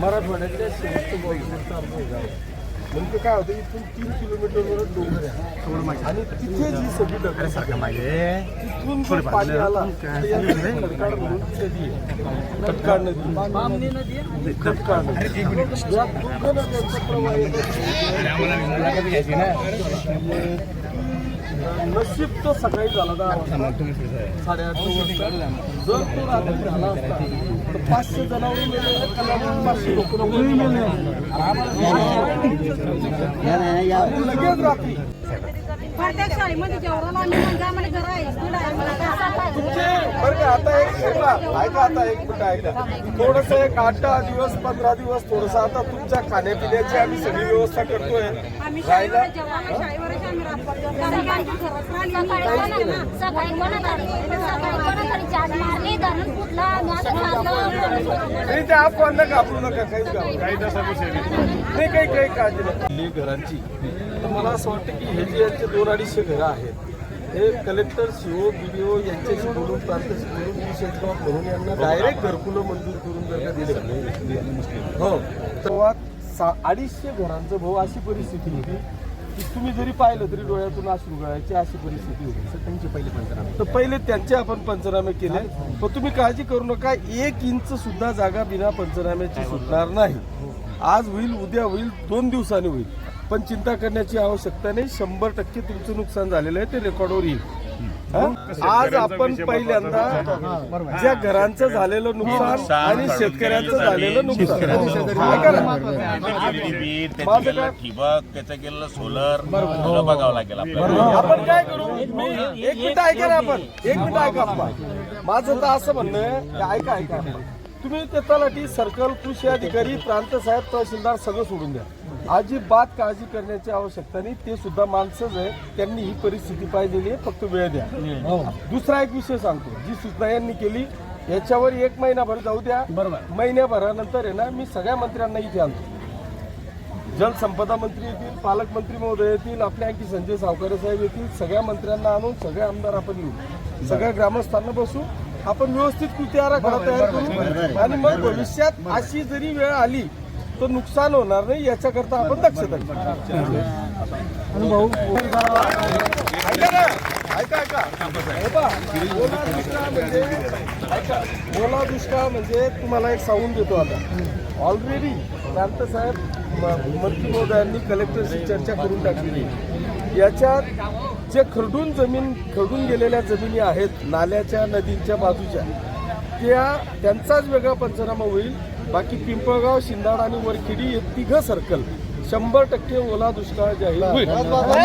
मराठवाड्यातल्या शेवटचं बॉर्डरचं म्हणजे काय होतं इथून तीन किलोमीटरवर डोंगर आहे. आणि तिथे जी सगळी डगर तिथून जो पाणी आला तर या खडकाळ म्हणून नदी आहे. नदी. नदी या दोघं नद्यांचा प्रवाह येतो. नशीब तो सकाळी झाला दहा साडेआठ वाजता. जर तो रात्री झाला असता तर पाचशे कलावून पाचशे लोक लगेच रात्री. प्रत्येक शाळेमध्ये जेवढं आम्ही म्हणजे आम्हाला घर आहे स्कूल आहे. आम्हाला काय तुमचे बरं का आता एक ऐका ऐका आता एक मिनिट ऐका. थोडस एक आठ दहा दिवस पंधरा दिवस थोडस आता तुमच्या खाण्यापिण्याची आम्ही सगळी व्यवस्था करतोय. आम्ही राहायला शाळेवर जेवणाला शाळेवरच आम्ही राहतो. कारण की आमच्या घरात राहिली नाही. सकाळी कोणाला सकाळी कोणाला चार मारली धरण फुटलं आम्ही असं खाल्लं. नाही ते आपण घाबरू नका काहीच घाबरू काही नाही. काही काही काळजी नाही घरांची तर मला असं वाटतं की हे जे यांचे दोन अडीचशे घरं आहेत हे कलेक्टर सीओ बीडीओ यांच्याशी बोलून प्रांताशी बोलून विशेष म्हणून यांना डायरेक्ट घरकुलं मंजूर करून जर का दिले. हो. तेव्हा सा अडीचशे घरांचं भाऊ अशी परिस्थिती होती की तुम्ही जरी पाहिलं तरी डोळ्यातून अश्रू गळायची अशी परिस्थिती होती. त्यांचे पहिले पंचनामे. तर पहिले त्यांचे आपण पंचनामे केले. पण तुम्ही काळजी करू नका एक इंच सुद्धा जागा बिना पंचनाम्याची सुटणार नाही. आज होईल उद्या होईल दोन दिवसांनी होईल. पण चिंता करण्याची आवश्यकता नाही. शंभर टक्के तुमचं नुकसान झालेलं आहे. ते रेकॉर्डवर येईल. हा? आज आपण पहिल्यांदा ज्या घरांचं झालेलं नुकसान आणि शेतकऱ्यांचं झालेलं नुकसान. ठिबक त्याचं सोलर बघावं लागेल आपण काय करू? एक मिनिट ऐका ना आपण. एक मिनिट ऐका माझं तर असं म्हणणं आहे ऐका ऐका. तुम्ही ते तलाठी सर्कल कृषी अधिकारी प्रांत साहेब तहसीलदार सगळं सोडून द्या. अजिबात काळजी करण्याची आवश्यकता नाही. ते सुद्धा माणसंच आहे त्यांनी ही परिस्थिती पाहिलेली आहे. फक्त वेळ द्या. दुसरा एक विषय सांगतो. जी सूचना यांनी केली याच्यावर एक महिनाभर जाऊ द्या. बरोबर. महिन्याभरानंतर आहे ना मी सगळ्या मंत्र्यांना इथे आणतो. जलसंपदा मंत्री येतील पालकमंत्री महोदय येतील आपले आणखी संजय सावकारे साहेब येतील सगळ्या मंत्र्यांना आणून सगळे आमदार आपण येऊ. सगळ्या ग्रामस्थांना बसू. आपण व्यवस्थित कृती आराखडा तयार करू. आणि मग भविष्यात अशी जरी वेळ आली तर नुकसान होणार नाही याच्याकरता आपण दक्षता घेऊ. ओला दुष्काळ म्हणजे म्हणजे तुम्हाला एक सांगून देतो आता. ऑलरेडी प्रांत साहेब म- मंत्री महोदयांनी कलेक्टरशी चर्चा करून टाकलेली याच्यात जे खरडून जमीन खरडून गेलेल्या जमिनी आहेत नाल्याच्या नदींच्या बाजूच्या त्या त्यांचाच वेगळा पंचनामा होईल. बाकी पिंपळगाव शिंदाड आणि वरखिडी हे तिघं सर्कल शंभर टक्के ओला दुष्काळ जाहीर होईल.